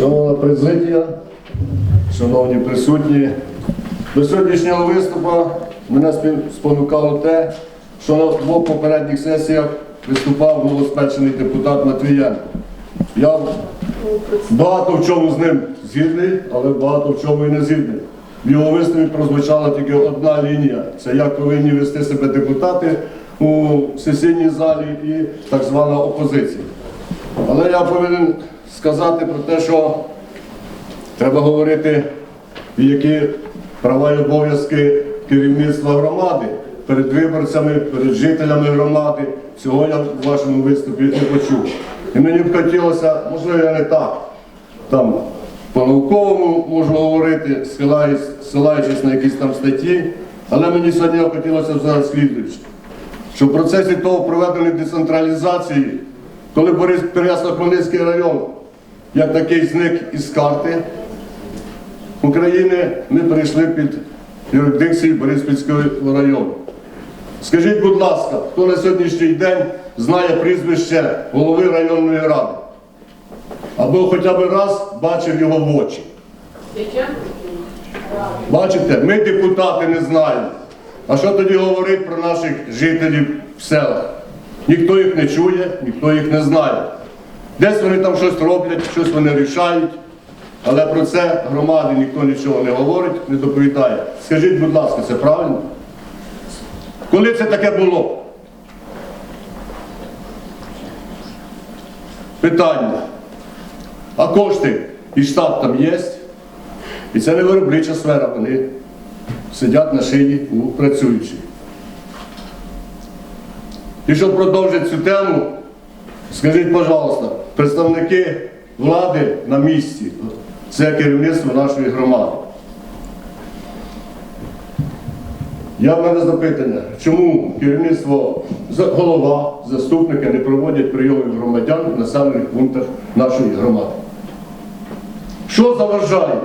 Шановна президія, шановні присутні, до сьогоднішнього виступу мене спонукало те, що на двох попередніх сесіях виступав новоспечений депутат Матвієнко. Я багато в чому з ним згідний, але багато в чому і не згідний. В його виступі прозвучала тільки одна лінія це як повинні вести себе депутати у сесійній залі і так звана опозиція. Але я повинен сказати про те, що треба говорити, які права і обов'язки керівництва громади перед виборцями, перед жителями громади. Цього я в вашому виступі не почув. І мені б хотілося, можливо, я не так там по-науковому можу говорити, ссилаючись на якісь там статті, але мені сьогодні хотілося зараз слідуючи що в процесі того проведеної децентралізації, коли Борис Переяслав-Хмельницький район як такий зник із карти України, ми перейшли під юрисдикцію Бориспільського району. Скажіть, будь ласка, хто на сьогоднішній день знає прізвище голови районної ради? Або хоча б раз бачив його в очі. Бачите, ми депутати не знаємо. А що тоді говорить про наших жителів в селах? Ніхто їх не чує, ніхто їх не знає. Десь вони там щось роблять, щось вони рішають, але про це громади ніхто нічого не говорить, не доповідає. Скажіть, будь ласка, це правильно? Коли це таке було? Питання. А кошти і штат там є? І це не виробнича сфера, вони сидять на шиї у працюючих. І щоб продовжити цю тему, скажіть, пожалуйста, представники влади на місці, це керівництво нашої громади. Я в мене запитання, чому керівництво, голова, заступники не проводять прийомів громадян в населених пунктах нашої громади? Що заважає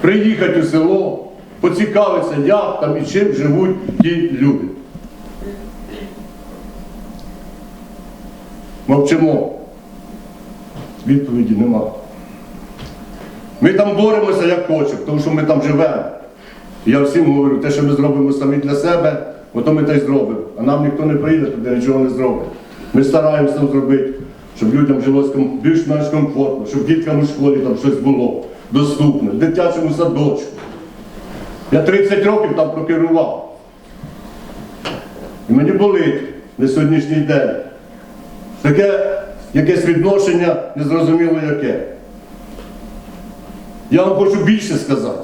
приїхати у село, поцікавитися, як там і чим живуть ті люди? Мовчимо. Відповіді нема. Ми там боремося як хочемо, тому що ми там живемо. Я всім говорю, те, що ми зробимо самі для себе, ото ми те й зробимо. А нам ніхто не приїде, туди нічого не зробить. Ми стараємося зробити, щоб людям жилось ком- більш-менш комфортно, щоб діткам у школі там щось було доступне, дитячому садочку. Я 30 років там прокерував. І мені болить на сьогоднішній день. Таке якесь відношення незрозуміло яке. Я вам хочу більше сказати.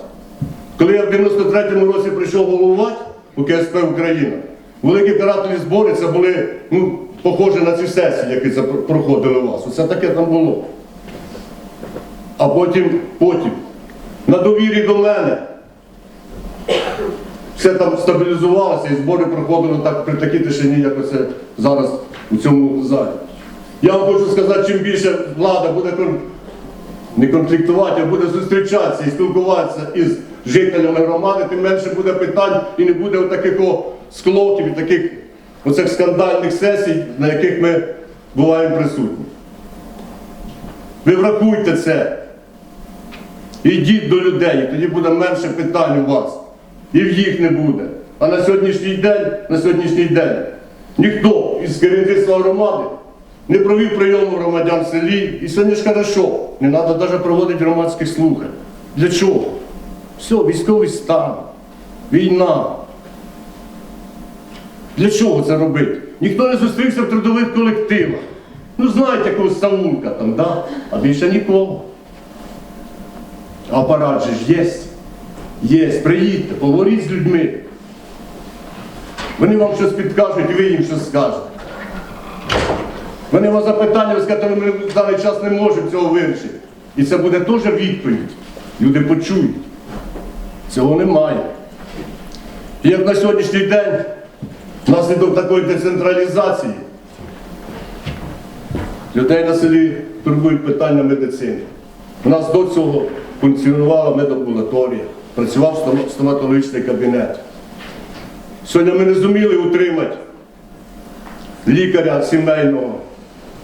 Коли я в 93-му році прийшов головувати у КСП Україна, великі карательні збори це були ну, похожі на ці сесії, які це проходили у вас. Оце таке там було. А потім, потім, на довірі до мене, все там стабілізувалося і збори проходили так при такій тишині, як оце зараз у цьому залі. Я вам хочу сказати, чим більше влада буде не конфліктувати, а буде зустрічатися і спілкуватися із жителями громади, тим менше буде питань і не буде таких склоків і таких оцих скандальних сесій, на яких ми буваємо присутні. Ви врахуйте це. Ідіть до людей, і тоді буде менше питань у вас. І в їх не буде. А на сьогоднішній день, на сьогоднішній день ніхто із керівництва громади не провів прийому громадян в селі. І сьогодні ж хорошо, не треба навіть проводити громадських слухань. Для чого? Все, військовий стан, війна. Для чого це робити? Ніхто не зустрівся в трудових колективах. Ну, знаєте, якогось Саулка там, да? а більше нікого. Апарат же ж є. Є, приїдьте, поговоріть з людьми. Вони вам щось підкажуть, і ви їм щось скажете. Вони вас запитання, ви скажете, ми в даний час не можемо цього вирішити. І це буде теж відповідь. Люди почують. Цього немає. І як на сьогоднішній день, внаслідок такої децентралізації, людей на селі турбують питання медицини. У нас до цього функціонувала медамбулаторія, працював стоматологічний кабінет. Сьогодні ми не зуміли утримати лікаря сімейного.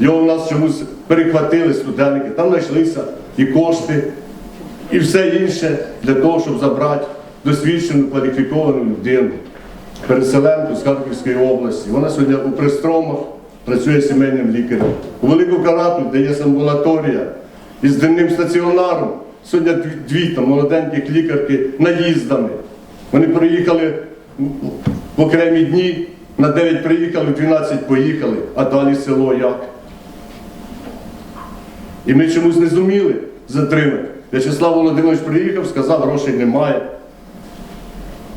Його в нас чомусь перехватили студенти, там знайшлися і кошти, і все інше для того, щоб забрати досвідчену кваліфіковану людину, переселенку з Харківської області. Вона сьогодні у Пристромах працює сімейним лікарем. У Велику Карату, де є амбулаторія із денним стаціонаром, сьогодні дві, там молоденьких лікарки наїздами. Вони приїхали в окремі дні, на 9 приїхали, 12 поїхали, а далі село як? І ми чомусь не зуміли затримати. В'ячеслав Володимирович приїхав, сказав, грошей немає.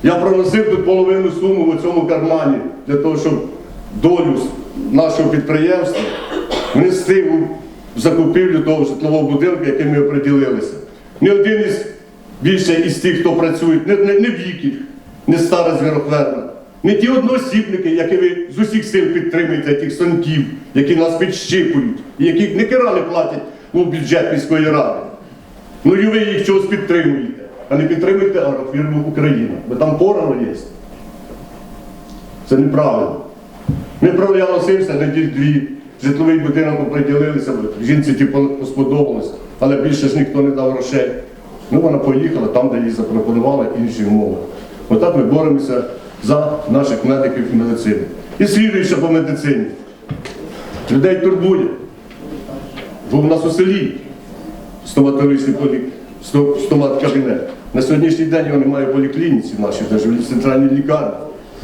Я проносив тут половину суму в цьому кармані для того, щоб долю нашого підприємства внести у закупівлю того житлового будинку, яким ми оприділилися. Ні один із більше із тих, хто працює, не, не, не віків, не стара звірохверна, не ті одноосібники, які ви з усіх сил підтримуєте, тих сонків, які нас підщипують, яких не керали платять у бюджет міської ради. Ну і ви їх чогось підтримуєте, а не підтримуєте агрофірму Україна, бо там порано є. Це неправильно. Ми проголосився на ті дві. Житловий будинок оприділилися, бо жінці типу сподобалось, але більше ж ніхто не дав грошей. Ну вона поїхала там, де їй запропонували інші умови. Отак ми боремося за наших медиків і медицини. І слідуюче по медицині. Людей турбує. Бо в нас у селі стоматологічний полі... сто- стомат-кабінет. На сьогоднішній день його немає в поліклініці нашій навіть в центральній лікарні.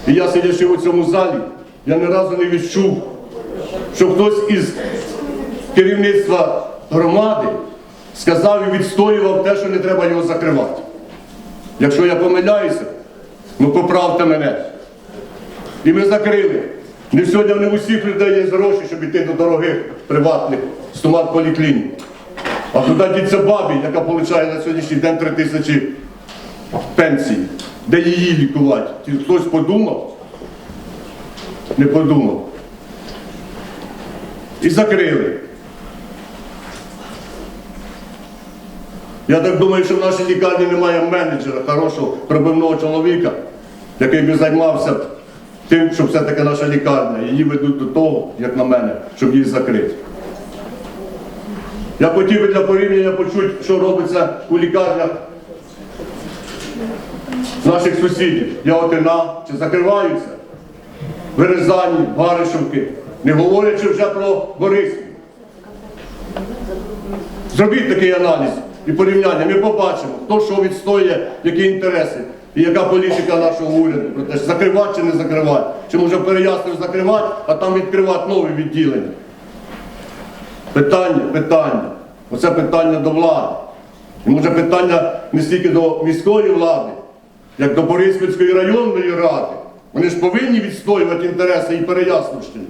І я сидячи у цьому залі, я ні разу не відчув, що хтось із керівництва громади сказав і відстоював те, що не треба його закривати. Якщо я помиляюся, ну поправте мене. І ми закрили. Не сьогодні не усіх людей є гроші, щоб йти до дорогих приватних стомат поліклінік. А куди діться бабі, яка отримує на сьогоднішній день 3 тисячі пенсій, де її лікувати? Хтось подумав? Не подумав. І закрили. Я так думаю, що в нашій лікарні немає менеджера, хорошого пробивного чоловіка, який би займався тим, щоб все-таки наша лікарня. Її ведуть до того, як на мене, щоб її закрити. Я хотів би для порівняння почути, що робиться у лікарнях наших сусідів. Яготина, чи закриваються, Березані, Баришівки, не говорячи вже про Бориспіль. Зробіть такий аналіз і порівняння. Ми побачимо, хто що відстоює, які інтереси і яка політика нашого уряду. Про те, закривати чи не закривати. Чи може переяснив закривати, а там відкривати нові відділення. Питання, питання. Оце питання до влади. І може питання не стільки до міської влади, як до Бориспільської районної ради. Вони ж повинні відстоювати інтереси і Переяславщини.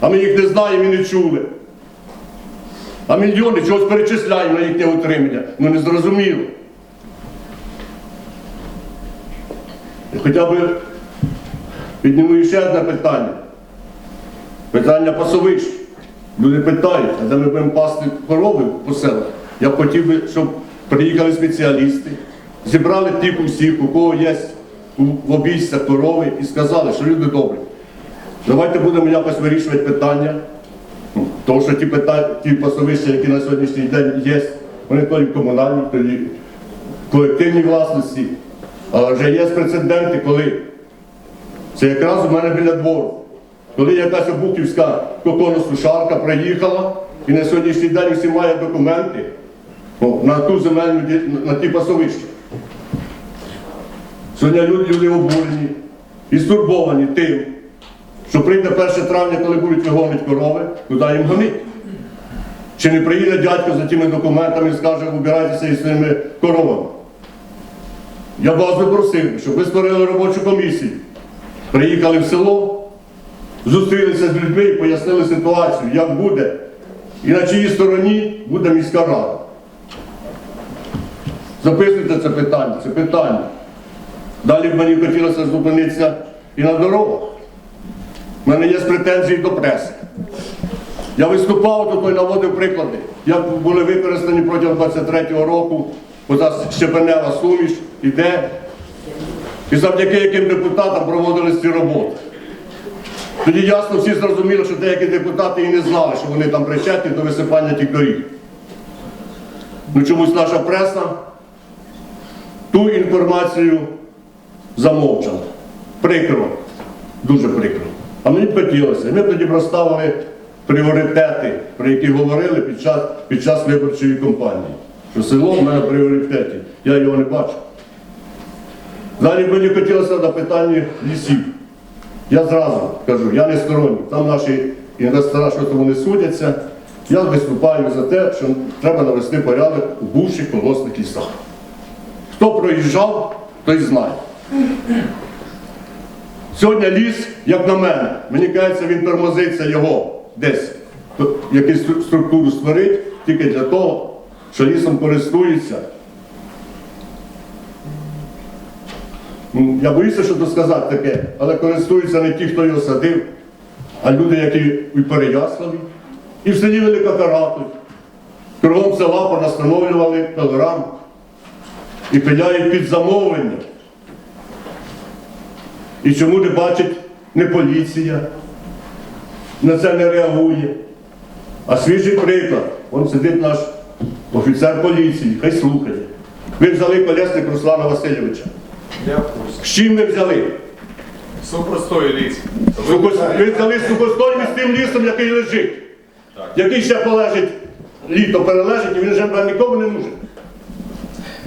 А ми їх не знаємо і не чули. А мільйони чогось перечисляємо на їхнє утримання. Ну не зрозуміло. І хоча б підніму ще одне питання. Питання пасовищ. Люди питають, а де ми будемо пасти корови по селах? Я хотів би, щоб приїхали спеціалісти, зібрали тих усіх, у кого є в обійстях корови, і сказали, що люди добрі. Давайте будемо якось вирішувати питання. Ну, Тому що ті, питання, ті пасовища, які на сьогоднішній день є, вони то і комунальні, то і колективній власності. Але вже є прецеденти, коли це якраз у мене біля двору. Коли якась обухівська коконосушарка приїхала і на сьогоднішній день всі мають документи ну, на ту земельну на ті пасовища. Сьогодні люди, люди обурені і стурбовані тим, що прийде 1 травня, коли будуть вигонити корови, куди їм гонити. Чи не приїде дядько за тими документами і скаже, вибирайтеся із своїми коровами. Я вас би просив, щоб ви створили робочу комісію, приїхали в село, зустрілися з людьми і пояснили ситуацію, як буде, і на чиїй стороні буде міська рада. Записуйте це питання, це питання. Далі б мені хотілося зупинитися і на дорогах. У мене є претензії до преси. Я виступав тут і наводив приклади, як були використані протягом 23-го року, оця щепенева суміш іде, і завдяки яким депутатам проводились ці роботи. Тоді ясно всі зрозуміли, що деякі депутати і не знали, що вони там причетні до висипання тих доріг. Ну чомусь наша преса ту інформацію замовчала. Прикро, дуже прикро. А мені б хотілося. Ми тоді б розставили пріоритети, про які говорили під час, під час виборчої кампанії. Що село в мене в пріоритеті. Я його не бачу. Далі мені хотілося на питанні лісів. Я зразу кажу, я не сторонник. Там наші інвестора, що вони судяться. Я виступаю за те, що треба навести порядок у бувших колгоспних лісах. Хто проїжджав, той знає. Сьогодні ліс, як на мене, мені кажеться, він тормозиться його десь. Якусь структуру створить тільки для того, що лісом користуються. Ну, Я боюся, що тут сказати таке, але користуються не ті, хто його садив, а люди, які і Переяславі, і в селі Велика Карату. Кругом села понастановлювали телеграм і пиляють під замовлення. І чому не бачить не поліція, на це не реагує. А свіжий приклад, он сидить наш офіцер поліції, хай слухає. Ви взяли колесник Руслана Васильовича. Курсі. З чим ми взяли? Супростої ліс. Ви взяли сухостойні з тим лісом, який лежить. Який ще полежить, літо перележить, і він вже нікому не нужен.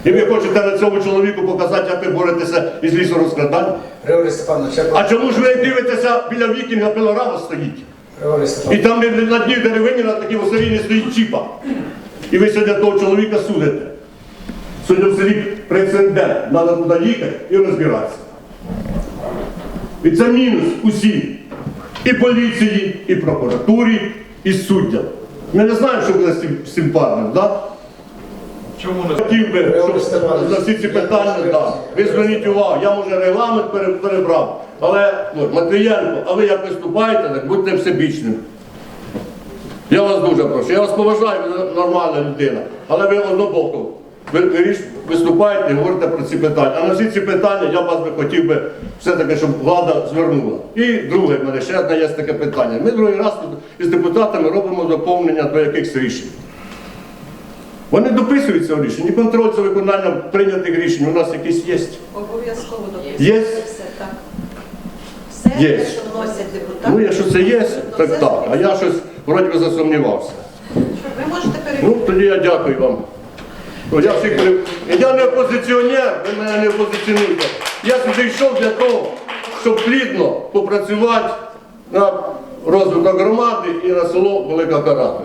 І ви хочете на цьому чоловіку показати, як ви боретеся із лісорозкраданням? Григорій Степанович, я А чому ж ви дивитеся біля вікінга пилорама стоїть? Григорій І там на дні деревині на такій селі не стоїть чіпа. І ви сьогодні того чоловіка судите. Сьогодні в селі прецедент. Треба туди їхати і розбиратися. І це мінус усі. І поліції, і прокуратурі, і суддям. Ми не знаємо, що буде з цим, парнем, так? Чому не Хотів би, щоб за всі ці питання, да. ви зверніть увагу, я може регламент перебрав, але ну, Матвієнко, а ви як виступаєте, так будьте всебічним. Я вас дуже прошу, я вас поважаю, ви нормальна людина, але ви однобоко. Ви, ви виступаєте і говорите про ці питання. А на всі ці питання я вас би хотів би все-таки, щоб влада звернула. І друге, в мене ще одне є таке питання. Ми другий раз із депутатами робимо доповнення до якихось рішень. Вони дописуються в рішенні. Контроль за виконанням прийнятих рішень у нас якийсь є. Обов'язково Є? все так. Все, Є. що вносять депутати. Ну, якщо це є, то так так. А я щось вроді би засумнівався. Ви можете Ну, тоді я дякую вам. Я, всіх пере- я не опозиціонер, ви мене не опозиціонуєте. Я сюди йшов для того, щоб плідно попрацювати на розвиток громади і на село Велика Карата.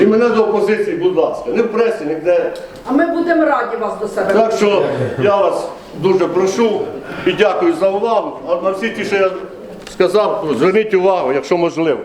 І мене до опозиції, будь ласка, не в пресі, ніде. А ми будемо раді вас до себе. Так що я вас дуже прошу і дякую за увагу. А на всі ті, що я сказав, зверніть увагу, якщо можливо.